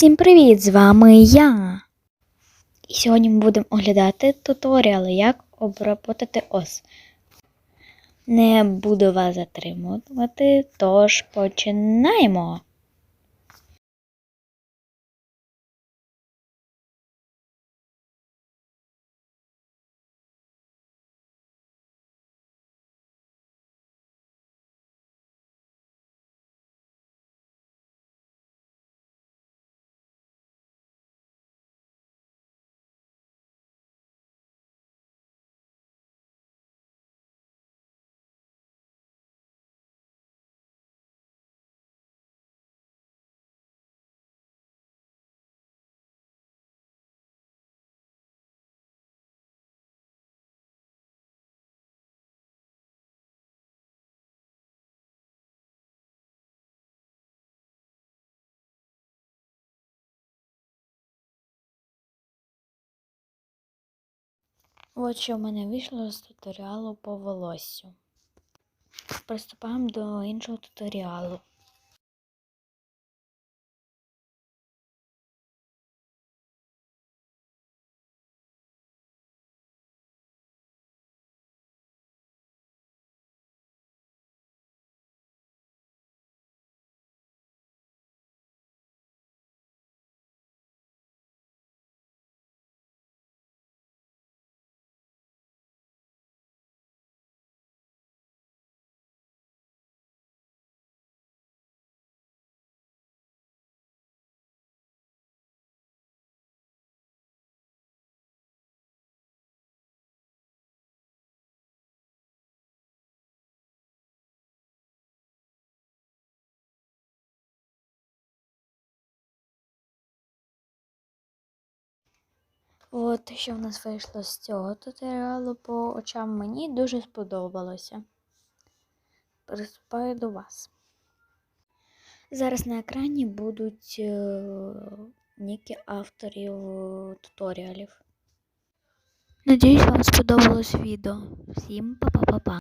Всім привіт! З вами я. І сьогодні ми будемо оглядати туторіали, як обработати ос. Не буду вас затримувати, тож починаємо. От що в мене вийшло з туторіалу по волосю. Приступаємо до іншого туторіалу. От що в нас вийшло з цього туторіалу по очам мені дуже сподобалося. Приступаю до вас. Зараз на екрані будуть е, ніки авторів е, туторіалів. Надіюсь, вам сподобалось відео. Всім па-па-па-па.